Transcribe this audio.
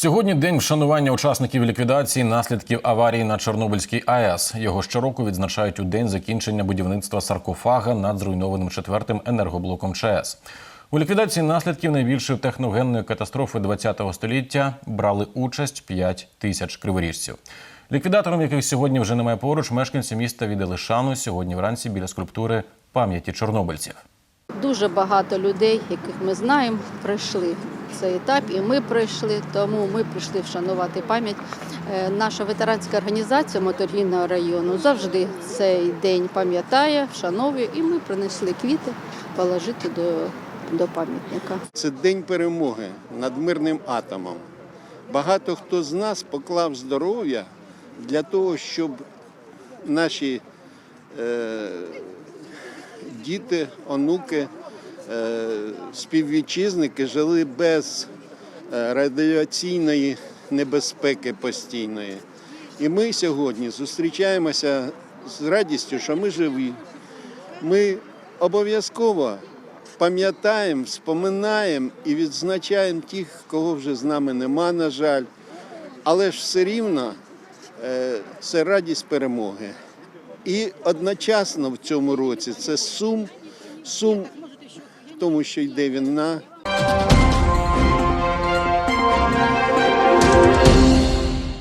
Сьогодні день вшанування учасників ліквідації наслідків аварії на Чорнобильській АЕС. Його щороку відзначають у день закінчення будівництва саркофага над зруйнованим четвертим енергоблоком ЧАЕС. У ліквідації наслідків найбільшої техногенної катастрофи ХХ століття брали участь 5 тисяч криворіжців. Ліквідатором, яких сьогодні вже немає поруч, мешканці міста віддали шану сьогодні вранці біля скульптури пам'яті чорнобильців. Дуже багато людей, яких ми знаємо, пройшли цей етап, і ми пройшли. Тому ми прийшли вшанувати пам'ять. Е, Наша ветеранська організація Моторгійного району завжди цей день пам'ятає, вшановує, і ми принесли квіти положити до, до пам'ятника. Це день перемоги над мирним атомом. Багато хто з нас поклав здоров'я для того, щоб наші е, діти, онуки, співвітчизники жили без е, радіаційної небезпеки постійної. І ми сьогодні зустрічаємося з радістю, що ми живі. Ми обов'язково пам'ятаємо, споминаємо і відзначаємо тих, кого вже з нами нема, на жаль. Але ж все рівно е, це радість перемоги. І одночасно в цьому році це сум, сум тому, що йде війна,